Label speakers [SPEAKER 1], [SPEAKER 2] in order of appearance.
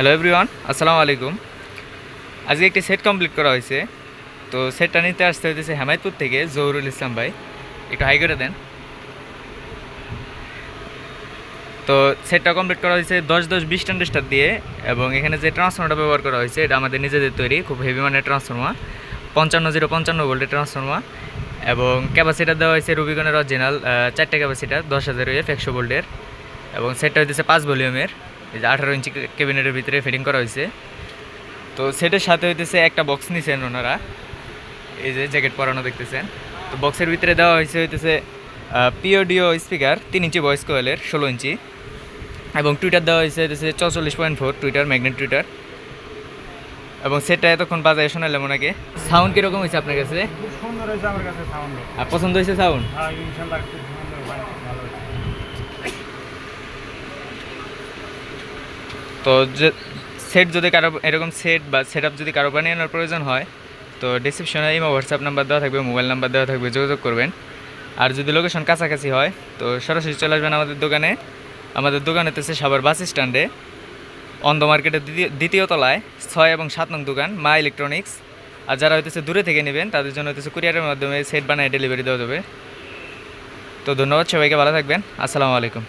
[SPEAKER 1] Hello everyone আসসালামু আলাইকুম আজকে একটি সেট কমপ্লিট করা হয়েছে। তো সেটটা নিতে আসতে হইতেছে হেমায়তপুর থেকে জহুরুল ইসলাম ভাই। একটু হাই করে দেন। তো সেটটা কমপ্লিট করা হয়েছে দশ দশ বিশ ট্রান্ডেস্টার দিয়ে এবং এখানে যে ট্রান্সফর্মারটা ব্যবহার করা হয়েছে, এটা আমাদের নিজেদের তৈরি, খুব হেভি মানের ট্রান্সফর্মার পঞ্চান্ন জিরো পঞ্চান্ন ভোল্টের ট্রান্সফর্মার এবং ক্যাপাসিটার দেওয়া হয়েছে রুবিকনের অরিজিনাল চারটে ক্যাপাসিটার দশ হাজার ওয়েফ একশো ভোল্টের এবং সেটটা হইতেছে পাঁচ ভলিউমের। এই যে আঠারো ইঞ্চি ক্যাবিনেটের ভিতরে ফিটিং করা হয়েছে তো সেটের সাথে হইতেছে একটা বক্স নিছেন ওনারা। এই যে জ্যাকেট পরানো দেখতেছেন। তো বক্সের ভিতরে দেওয়া হয়েছে হইতেছে পিওডিও স্পিকার তিন ইঞ্চি ভয়েস কোয়েলের ষোলো ইঞ্চি এবং টুইটার দেওয়া হয়েছে হইতেছে চৌচল্লিশ point four Twitter magnet Twitter এবং সেটটা এতক্ষণ বাজায় শোনালাম ওনাকে। সাউন্ড কীরকম হয়েছে আপনার কাছে?
[SPEAKER 2] সুন্দর হয়েছে আমার কাছে সাউন্ড
[SPEAKER 1] আর পছন্দ হয়েছে সাউন্ড
[SPEAKER 2] হ্যাঁ ইনশাল্লাহ খুব সুন্দর ভাই ভালো হয়েছে
[SPEAKER 1] তো যে সেট যদি কারও, এরকম সেট বা সেট যদি কারও বানিয়ে প্রয়োজন হয়, তো ডিসক্রিপশনে ইমো হোয়াটসঅ্যাপ নাম্বার দেওয়া থাকবে মোবাইল নাম্বার দেওয়া থাকবে, যোগাযোগ করবেন। আর যদি লোকেশন কাছাকাছি হয়, তো সরাসরি চলে আসবেন আমাদের দোকানে। আমাদের দোকান হতেছে সাবার বাস স্ট্যান্ডে অন্ধ মার্কেটের দ্বিতীয় তলায়, ছয় এবং সাত নং দোকান, মা ইলেকট্রনিক্স আর যারা হইতেছে দূরে থেকে নেবেন, তাদের জন্য হইতেছে কুরিয়ারের মাধ্যমে সেট বানায় ডেলিভারি দেওয়া যাবে। তো ধন্যবাদ সবাইকে, ভালো থাকবেন। আসসালামু আলাইকুম।